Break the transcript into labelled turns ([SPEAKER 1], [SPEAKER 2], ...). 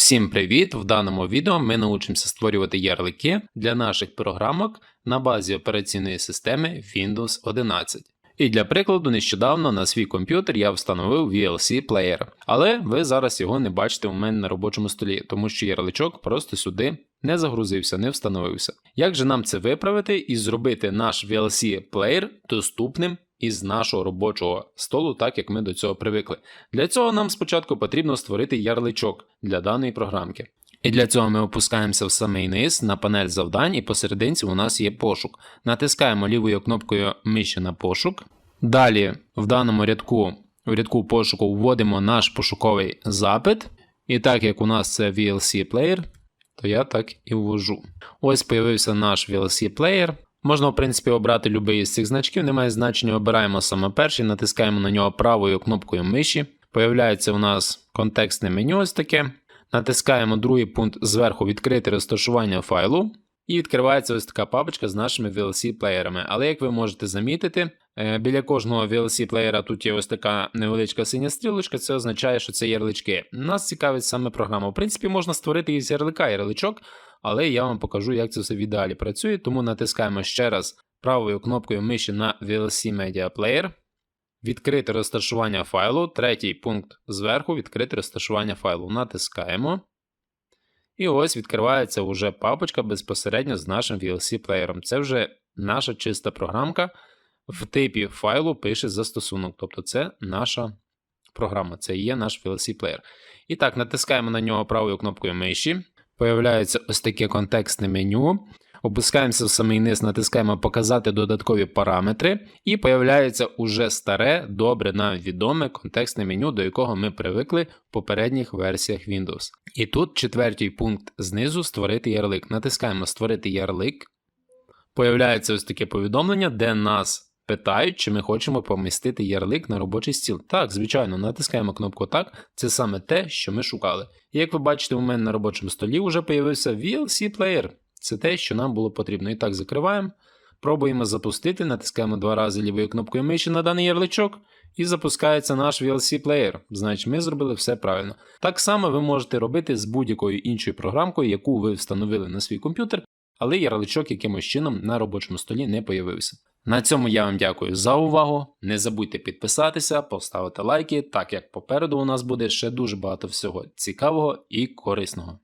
[SPEAKER 1] Всім привіт! В даному відео ми научимося створювати ярлики для наших програмок на базі операційної системи Windows 11. І для прикладу, нещодавно на свій комп'ютер я встановив VLC Player, але ви зараз його не бачите у мене на робочому столі, тому що ярличок просто сюди не загрузився, не встановився. Як же нам це виправити і зробити наш VLC Player доступним із нашого робочого столу, так як ми до цього привикли? Для цього нам спочатку потрібно створити ярличок для даної програмки. І для цього ми опускаємося в самий низ на панель завдань, і посерединці у нас є пошук. Натискаємо лівою кнопкою миші на пошук. Далі в даному рядку, в рядку пошуку вводимо наш пошуковий запит. І так як у нас це VLC Player, то я так і ввожу. Ось появився наш VLC Player. Можна, в принципі, обрати будь-який з цих значків, немає значення, обираємо саме перший, натискаємо на нього правою кнопкою миші. Появляється у нас контекстне меню ось таке. Натискаємо другий пункт зверху відкрити розташування файлу. І відкривається ось така папочка з нашими VLC-плеєрами. Але як ви можете замітити, е, біля кожного VLC-плеєра тут є ось така невеличка синя стрілочка, це означає, що це ярлички. Нас цікавить саме програма. В принципі, можна створити із ярлика ярличок, але я вам покажу, як це все в ідеалі працює. Тому натискаємо ще раз правою кнопкою миші на VLC Media Player. Відкрити розташування файлу. Третій пункт зверху відкрити розташування файлу. Натискаємо. І ось відкривається вже папочка безпосередньо з нашим VLC-плеєром. Це вже наша чиста програмка. В типі файлу пише застосунок. Тобто це наша програма, це є наш VLC-плеєр. І так, натискаємо на нього правою кнопкою миші. Появляється ось таке контекстне меню. Опускаємося в самий низ, натискаємо Показати додаткові параметри, і появляється уже старе, добре нам відоме контекстне меню, до якого ми привикли в попередніх версіях Windows. І тут четвертий пункт знизу створити ярлик. Натискаємо Створити ярлик. Появляється ось таке повідомлення, де нас питають, чи ми хочемо помістити ярлик на робочий стіл. Так, звичайно, натискаємо кнопку Так, це саме те, що ми шукали. І як ви бачите, у мене на робочому столі вже появився VLC Player. Це те, що нам було потрібно. І так, закриваємо. Пробуємо запустити, натискаємо два рази лівою кнопкою миші на даний ярличок, і запускається наш VLC Player. Значить, ми зробили все правильно. Так само ви можете робити з будь-якою іншою програмкою, яку ви встановили на свій комп'ютер, але ярличок якимось чином на робочому столі не появився. На цьому я вам дякую за увагу. Не забудьте підписатися, поставити лайки, так як попереду у нас буде ще дуже багато всього цікавого і корисного.